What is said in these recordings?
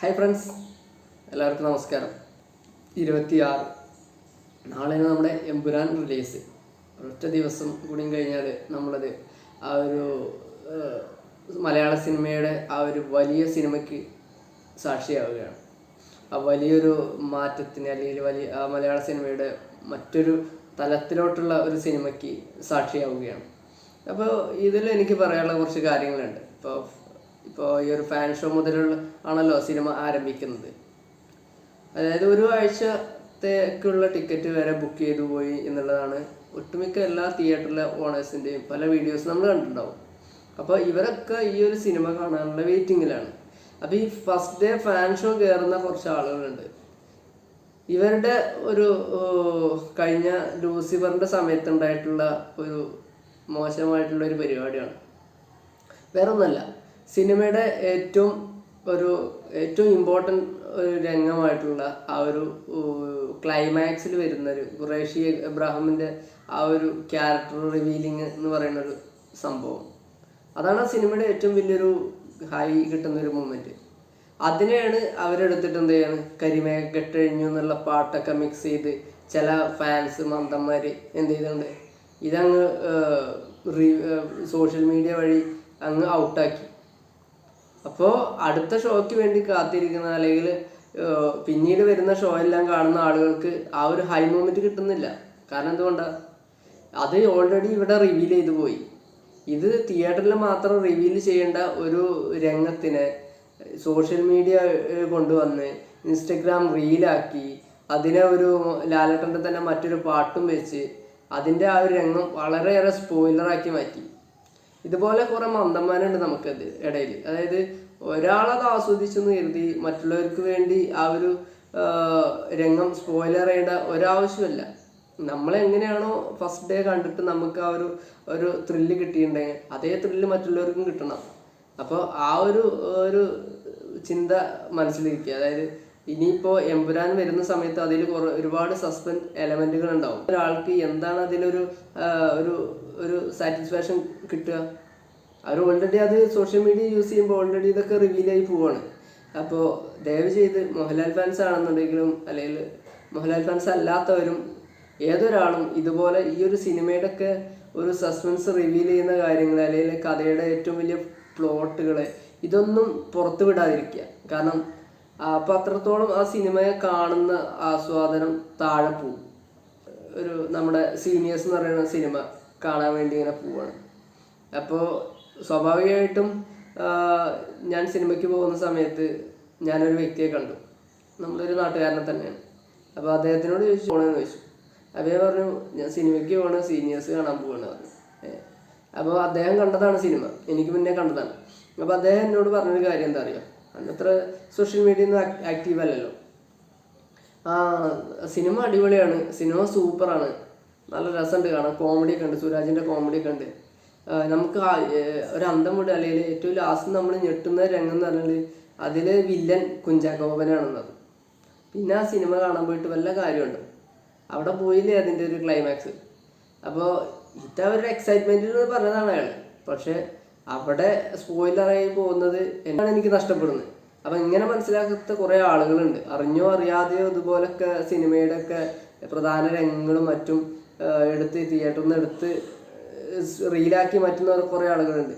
Hi friends എല്ലാവർക്കും നമസ്കാരം. ഇരുപത്തിയാറ്. നാളെയാണ് നമ്മുടെ എമ്പുരാൻ റിലീസ് ഒരൊറ്റ ദിവസം കൂടി കഴിഞ്ഞാൽ നമ്മളത് ആ ഒരു മലയാള സിനിമയുടെ ആ ഒരു വലിയ സിനിമയ്ക്ക് സാക്ഷിയാവുകയാണ്. ആ വലിയൊരു മാറ്റത്തിന് അല്ലെങ്കിൽ വലിയ ആ മലയാള സിനിമയുടെ മറ്റൊരു തലത്തിലോട്ടുള്ള ഒരു സിനിമയ്ക്ക് സാക്ഷിയാവുകയാണ്. അപ്പോൾ ഇതിൽ എനിക്ക് പറയാനുള്ള കുറച്ച് കാര്യങ്ങളുണ്ട്. ഇപ്പോൾ ഇപ്പോൾ ഈ ഒരു ഫാൻ ഷോ മുതലുള്ള ആണല്ലോ സിനിമ ആരംഭിക്കുന്നത്. അതായത് ഒരു ആഴ്ചത്തേക്കുള്ള ടിക്കറ്റ് വരെ ബുക്ക് ചെയ്തു പോയി എന്നുള്ളതാണ് ഒട്ടുമിക്ക എല്ലാ തിയേറ്ററിലെ ഓണേഴ്സിന്റെയും പല വീഡിയോസ് നമ്മൾ കണ്ടിട്ടുണ്ടാവും. അപ്പോൾ ഇവരൊക്കെ ഈ ഒരു സിനിമ കാണാനുള്ള വെയിറ്റിങ്ങിലാണ് അപ്പോൾ ഈ ഫസ്റ്റ് ഡേ ഫാൻ ഷോ കയറുന്ന കുറച്ച് ആളുകളുണ്ട്. ഇവരുടെ ഒരു കഴിഞ്ഞ ലൂസിഫറിന്റെ സമയത്തുണ്ടായിട്ടുള്ള ഒരു മോശമായിട്ടുള്ള ഒരു പരിപാടിയാണ്. വേറെ ഒന്നല്ല സിനിമയുടെ ഏറ്റവും ഒരു ഏറ്റവും ഇമ്പോർട്ടന്റ് ഒരു രംഗമായിട്ടുള്ള ആ ഒരു ക്ലൈമാക്സിൽ വരുന്ന ഒരു ഖുറേഷി എബ്രാഹിമിന്റെ ആ ഒരു ക്യാരക്ടർ റിവീലിംഗ് എന്ന് പറയുന്ന ഒരു സംഭവം. അതാണ് ആ സിനിമയുടെ ഏറ്റവും വലിയൊരു ഹൈ കിട്ടുന്ന ഒരു മൂമെന്റ് അതിനെയാണ് അവരെടുത്തിട്ട് എന്ത് ചെയ്യാണ്? കരിമേഘ കെട്ടഴിഞ്ഞു എന്നുള്ള പാട്ടൊക്കെ മിക്സ് ചെയ്ത് ചില ഫാൻസ് മന്ദന്മാർ എന്ത് ചെയ്തിട്ടുണ്ട്? ഇതങ്ങ് സോഷ്യൽ മീഡിയ വഴി അങ്ങ് ഔട്ടാക്കി അപ്പോൾ അടുത്ത ഷോയ്ക്ക് വേണ്ടി കാത്തിരിക്കുന്ന അല്ലെങ്കിൽ പിന്നീട് വരുന്ന ഷോ എല്ലാം കാണുന്ന ആളുകൾക്ക് ആ ഒരു ഹൈ മൂമെന്റ് കിട്ടുന്നില്ല. കാരണം എന്തുകൊണ്ടാ? അത് ഓൾറെഡി ഇവിടെ റിവീൽ ചെയ്തു പോയി. ഇത് തിയേറ്ററിൽ മാത്രം റിവീൽ ചെയ്യേണ്ട ഒരു രംഗത്തിനെ സോഷ്യൽ മീഡിയ കൊണ്ടുവന്ന് ഇൻസ്റ്റഗ്രാം റീലാക്കി അതിനെ ഒരു ലാലട്ടന്റെ തന്നെ മറ്റൊരു പാട്ടും വെച്ച് അതിന്റെ ആ ഒരു രംഗം വളരെയേറെ സ്പോയിലറാക്കി മാറ്റി. ഇതുപോലെ കുറെ മന്ദന്മാരുണ്ട് നമുക്ക് ഇടയിൽ അതായത് ഒരാളത് ആസ്വദിച്ചെന്ന് കരുതി മറ്റുള്ളവർക്ക് വേണ്ടി ആ ഒരു രംഗം സ്പോയിലർ ചെയ്യേണ്ട ഒരാവശ്യമല്ല. നമ്മൾ എങ്ങനെയാണോ ഫസ്റ്റ് ഡേ കണ്ടിട്ട് നമുക്ക് ആ ഒരു ഒരു ത്രില്ല് കിട്ടിയിട്ടുണ്ടെങ്കിൽ അതേ ത്രില്ല് മറ്റുള്ളവർക്കും കിട്ടണം. അപ്പോൾ ആ ഒരു ഒരു ചിന്ത മനസ്സിലിരിക്കുക. അതായത് ഇനിയിപ്പോൾ എമ്പുരാൻ വരുന്ന സമയത്ത് അതിൽ ഒരുപാട് സസ്പെൻസ് എലമെന്റുകൾ ഉണ്ടാവും. ഒരാൾക്ക് എന്താണ് അതിലൊരു ഒരു ഒരു സാറ്റിസ്ഫാക്ഷൻ കിട്ടുക? അവർ ഓൾറെഡി അത് സോഷ്യൽ മീഡിയ യൂസ് ചെയ്യുമ്പോൾ ഓൾറെഡി ഇതൊക്കെ റിവീൽ ആയി പോവാണ്. അപ്പോൾ ദയവ് ചെയ്ത് മോഹൻലാൽ ഫാൻസ് ആണെന്നുണ്ടെങ്കിലും അല്ലെങ്കിൽ മോഹൻലാൽ ഫാൻസ് അല്ലാത്തവരും ഏതൊരാളും ഇതുപോലെ ഈ ഒരു സിനിമയുടെ ഒക്കെ ഒരു സസ്പെൻസ് റിവീൽ ചെയ്യുന്ന കാര്യങ്ങൾ അല്ലെങ്കിൽ കഥയുടെ ഏറ്റവും വലിയ പ്ലോട്ടുകൾ ഇതൊന്നും പുറത്തു വിടാതിരിക്കുക. കാരണം അപ്പം അത്രത്തോളം ആ സിനിമയെ കാണുന്ന ആസ്വാദനം താഴെ പോകും. ഒരു നമ്മുടെ സീനിയേഴ്സ് എന്ന് പറയുന്ന സിനിമ കാണാൻ വേണ്ടി ഇങ്ങനെ പോവാണ്. അപ്പോൾ സ്വാഭാവികമായിട്ടും ഞാൻ സിനിമയ്ക്ക് പോകുന്ന സമയത്ത് ഞാനൊരു വ്യക്തിയെ കണ്ടു. നമ്മളൊരു നാട്ടുകാരനെ തന്നെയാണ്. അപ്പോൾ അദ്ദേഹത്തിനോട് ചോദിച്ചു പോകണമെന്ന് ചോദിച്ചു. അദ്ദേഹം പറഞ്ഞു ഞാൻ സിനിമയ്ക്ക് പോകണം സീനിയേഴ്സ് കാണാൻ പോവാണ്. പറഞ്ഞു അപ്പോൾ അദ്ദേഹം കണ്ടതാണ് സിനിമ എനിക്ക് മുന്നേ കണ്ടതാണ്. അപ്പോൾ അദ്ദേഹം എന്നോട് പറഞ്ഞൊരു കാര്യം എന്താ അറിയോ? അന്നത്ര സോഷ്യൽ മീഡിയ ഒന്നും ആക്റ്റീവ് അല്ലല്ലോ. ആ സിനിമ അടിപൊളിയാണ്. സിനിമ സൂപ്പറാണ് നല്ല രസമുണ്ട് കാണാൻ. കോമഡി ഒക്കെ ഉണ്ട്. സുരാജിന്റെ കോമഡി ഒക്കെ ഉണ്ട്. നമുക്ക് ഒരു അന്തം വിടുക. അല്ലെങ്കിൽ ഏറ്റവും ലാസ്റ്റ് നമ്മൾ ഞെട്ടുന്ന രംഗം എന്ന് പറഞ്ഞാൽ അതിൽ വില്ലൻ കുഞ്ചാക്കോപനാണെന്നത് പിന്നെ ആ സിനിമ കാണാൻ പോയിട്ട് വല്ല കാര്യമുണ്ട്? അവിടെ പോയില്ലേ അതിന്റെ ഒരു ക്ലൈമാക്സ് അപ്പോൾ ഇത് എക്സൈറ്റ്മെന്റ് എക്സൈറ്റ്മെന്റിൽ പറഞ്ഞതാണ് അയാൾ പക്ഷെ അവിടെ സ്പോയിലറായി പോകുന്നത് എന്നാണ് എനിക്ക് നഷ്ടപ്പെടുന്നത്. അപ്പം ഇങ്ങനെ മനസ്സിലാക്കാത്ത കുറേ ആളുകളുണ്ട്. അറിഞ്ഞോ അറിയാതെയോ ഇതുപോലൊക്കെ സിനിമയുടെ ഒക്കെ പ്രധാന രംഗങ്ങളും മറ്റും എടുത്ത് തിയേറ്ററിൽ നിന്ന് എടുത്ത് റീലാക്കി മാറ്റുന്ന കുറേ ആളുകളുണ്ട്.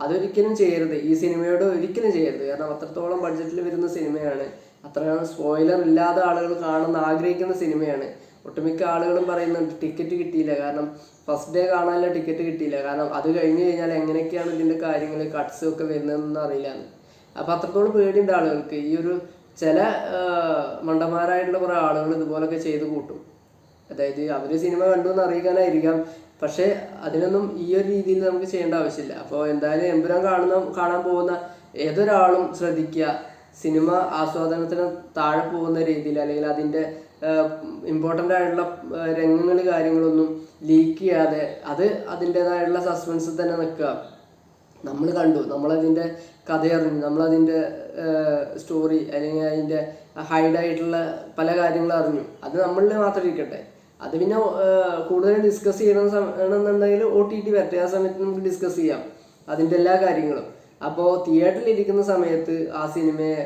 അതൊരിക്കലും ചെയ്യരുത്. ഈ സിനിമയോട് ഒരിക്കലും ചെയ്യരുത്. കാരണം അത്രത്തോളം ബഡ്ജറ്റിൽ വരുന്ന സിനിമയാണ്. അത്രയാണ് സ്പോയിലർ ഇല്ലാതെ ആളുകൾ കാണുന്ന ആഗ്രഹിക്കുന്ന സിനിമയാണ്. ഒട്ടുമിക്ക ആളുകളും പറയുന്നുണ്ട് ടിക്കറ്റ് കിട്ടിയില്ല. കാരണം ഫസ്റ്റ് ഡേ കാണാനുള്ള ടിക്കറ്റ് കിട്ടിയില്ല. കാരണം അത് കഴിഞ്ഞ് കഴിഞ്ഞാൽ എങ്ങനെയൊക്കെയാണ് ഇതിന്റെ കാര്യങ്ങൾ കട്ട്സും ഒക്കെ വരുന്നതെന്ന് അറിയില്ല. അപ്പോൾ അത്രത്തോളം പേടിയുണ്ട് ആളുകൾക്ക്. ഈ ഒരു ചില മണ്ടന്മാരായിട്ടുള്ള കുറേ ആളുകൾ ഇതുപോലൊക്കെ ചെയ്ത് കൂട്ടും. അതായത് അവർ സിനിമ കണ്ടു എന്ന് അറിയിക്കാനായിരിക്കാം. പക്ഷേ അതിനൊന്നും ഈ ഒരു രീതിയിൽ നമുക്ക് ചെയ്യേണ്ട ആവശ്യമില്ല. അപ്പോൾ എന്തായാലും എമ്പുരാൻ കാണുന്ന കാണാൻ പോകുന്ന ഏതൊരാളും ശ്രദ്ധിക്കുക. സിനിമ ആസ്വാദനത്തിന് താഴെ പോകുന്ന രീതിയിൽ അല്ലെങ്കിൽ അതിന്റെ ഇമ്പോർട്ടന്റ് ആയിട്ടുള്ള രംഗങ്ങൾ കാര്യങ്ങളൊന്നും ലീക്ക് ചെയ്യാതെ അത് അതിന്റെതായിട്ടുള്ള സസ്പെൻസിൽ തന്നെ നിൽക്കുക. നമ്മൾ കണ്ടു നമ്മളതിന്റെ കഥയറിഞ്ഞു നമ്മളതിന്റെ സ്റ്റോറി അല്ലെങ്കിൽ അതിന്റെ ഹൈഡായിട്ടുള്ള പല കാര്യങ്ങളും അറിഞ്ഞു. അത് നമ്മളിൽ മാത്രം ഇരിക്കട്ടെ. അത് പിന്നെ കൂടുതൽ ഡിസ്കസ് ചെയ്യണം എന്നുണ്ടെങ്കിൽ ഒ ടി ടി വരട്ടെ. ആ സമയത്ത് നമുക്ക് ഡിസ്കസ് ചെയ്യാം. അതിന്റെ എല്ലാ കാര്യങ്ങളും. അപ്പോൾ തിയേറ്ററിൽ ഇരിക്കുന്ന സമയത്ത് ആ സിനിമയെ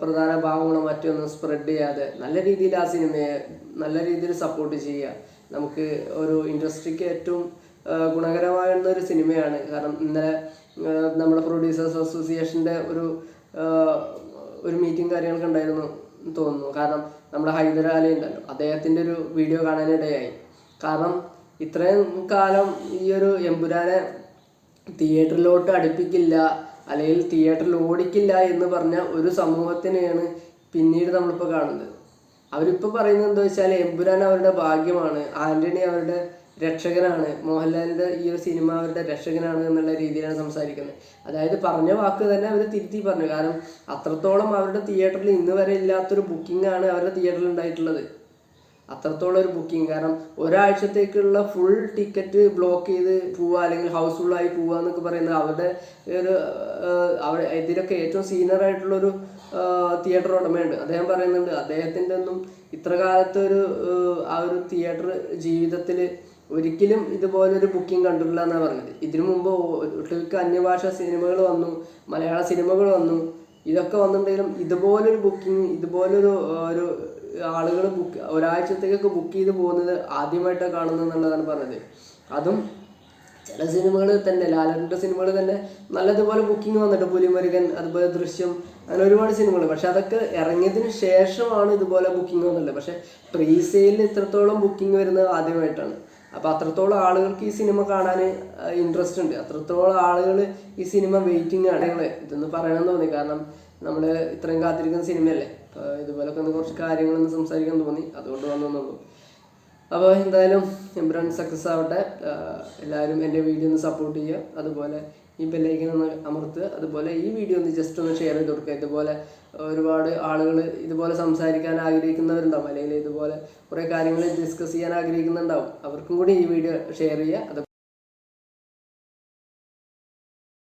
പ്രധാന ഭാവങ്ങളോ മറ്റൊന്നും സ്പ്രെഡ് ചെയ്യാതെ നല്ല രീതിയിൽ ആ സിനിമയെ നല്ല രീതിയിൽ സപ്പോർട്ട് ചെയ്യുക. നമുക്ക് ഒരു ഇൻഡസ്ട്രിക്ക് ഏറ്റവും ഗുണകരമായ ഒരു സിനിമയാണ്. കാരണം ഇന്നലെ നമ്മുടെ പ്രൊഡ്യൂസേഴ്സ് അസോസിയേഷന്റെ ഒരു ഒരു മീറ്റിംഗ് കാര്യങ്ങളൊക്കെ ഉണ്ടായിരുന്നു തോന്നുന്നു. കാരണം നമ്മുടെ ഹൈദരാലി ഉണ്ടല്ലോ അദ്ദേഹത്തിന്റെ ഒരു വീഡിയോ കാണാനിടയായി. കാരണം ഇത്രയും കാലം ഈ ഒരു എമ്പുരാനെ തിയേറ്ററിലോട്ട് അടുപ്പിക്കില്ല. അല്ലെങ്കിൽ തിയേറ്ററിൽ ഓടിക്കില്ല എന്ന് പറഞ്ഞ ഒരു സമൂഹത്തിനെയാണ് പിന്നീട് നമ്മളിപ്പോൾ കാണുന്നത്. അവരിപ്പോൾ പറയുന്നത് എന്താ വെച്ചാൽ എമ്പുരാൻ അവരുടെ ഭാഗ്യമാണ്. ആന്റണി അവരുടെ രക്ഷകനാണ്. മോഹൻലാലിന്റെ ഈ ഒരു സിനിമ അവരുടെ രക്ഷകനാണ് എന്നുള്ള രീതിയിലാണ് സംസാരിക്കുന്നത്. അതായത് പറഞ്ഞ വാക്ക് തന്നെ അവർ തിരുത്തി പറഞ്ഞു. കാരണം അത്രത്തോളം അവരുടെ തിയേറ്ററിൽ ഇന്ന് വരെ ഇല്ലാത്തൊരു ബുക്കിംഗ് ആണ് അവരുടെ തിയേറ്ററിൽ ഉണ്ടായിട്ടുള്ളത്. അത്രത്തോളം ഒരു ബുക്കിംഗ് കാരണം ഒരാഴ്ചത്തേക്കുള്ള ഫുൾ ടിക്കറ്റ് ബ്ലോക്ക് ചെയ്ത് പോവുക അല്ലെങ്കിൽ ഹൗസ്ഫുള്ളായി പോവുക എന്നൊക്കെ പറയുന്നത് അവരുടെ ഒരു അവിടെ ഇതിലൊക്കെ ഏറ്റവും സീനിയർ ആയിട്ടുള്ളൊരു തിയേറ്റർ ഉടമയുണ്ട്. അദ്ദേഹം പറയുന്നുണ്ട് അദ്ദേഹത്തിന്റെ ഒന്നും ഇത്ര കാലത്തെ ഒരു ആ ഒരു തിയേറ്റർ ജീവിതത്തിൽ ഒരിക്കലും ഇതുപോലൊരു ബുക്കിംഗ് കണ്ടിട്ടില്ല എന്നാണ് പറഞ്ഞത്. ഇതിനു മുമ്പ് ഒട്ടുമിക്ക അന്യഭാഷ സിനിമകൾ വന്നു മലയാള സിനിമകൾ വന്നു. ഇതൊക്കെ വന്നിട്ടുണ്ടെങ്കിലും ഇതുപോലൊരു ബുക്കിംഗ് ഇതുപോലൊരു ഒരു ആളുകൾ ബുക്ക് ഒരാഴ്ചത്തേക്കൊക്കെ ബുക്ക് ചെയ്ത് പോകുന്നത് ആദ്യമായിട്ടാണ് കാണുന്നത് എന്നുള്ളതാണ് പറഞ്ഞത്. അതും ചില സിനിമകൾ തന്നെ ലാലറിന്റെ സിനിമകൾ തന്നെ നല്ലതുപോലെ ബുക്കിംഗ് വന്നിട്ട് പുലിമുരുകൻ അതുപോലെ ദൃശ്യം അങ്ങനെ ഒരുപാട് സിനിമകൾ പക്ഷെ അതൊക്കെ ഇറങ്ങിയതിന് ശേഷമാണ് ഇതുപോലെ ബുക്കിംഗ് വന്നുള്ളത് പക്ഷെ പ്രീ സെയിലിന് ഇത്രത്തോളം ബുക്കിംഗ് വരുന്നത് ആദ്യമായിട്ടാണ്. അപ്പോൾ അത്രത്തോളം ആളുകൾക്ക് ഈ സിനിമ കാണാൻ ഇൻട്രസ്റ്റ് ഉണ്ട്. അത്രത്തോളം ആളുകൾ ഈ സിനിമ വെയിറ്റിംഗ് ആണ് ഞങ്ങൾ ഇതൊന്ന് പറയണം തോന്നി. കാരണം നമ്മൾ ഇത്രയും കാത്തിരിക്കുന്ന സിനിമയല്ലേ? അപ്പോൾ ഇതുപോലൊക്കെ ഒന്ന് കുറച്ച് കാര്യങ്ങളൊന്ന് സംസാരിക്കാൻ തോന്നി. അതുകൊണ്ട് വന്നെന്നുള്ളൂ അപ്പോൾ എന്തായാലും എംബ്രാൻ സക്സസ് ആവട്ടെ. എല്ലാവരും എന്റെ വീഡിയോ ഒന്ന് സപ്പോർട്ട് ചെയ്യുക. അതുപോലെ ഈ ബെല്ലൈക്കൻ ഒന്ന് അമർത്തുക അതുപോലെ ഈ വീഡിയോ ഒന്ന് ജസ്റ്റ് ഒന്ന് ഷെയർ ചെയ്ത് കൊടുക്കുക. ഇതുപോലെ ഒരുപാട് ആളുകൾ ഇതുപോലെ സംസാരിക്കാൻ ആഗ്രഹിക്കുന്നവരുണ്ടാവും. അല്ലെങ്കിൽ ഇതുപോലെ കുറേ കാര്യങ്ങൾ ഡിസ്കസ് ചെയ്യാൻ ആഗ്രഹിക്കുന്നുണ്ടാവും. അവർക്കും കൂടി ഈ വീഡിയോ ഷെയർ ചെയ്യുക.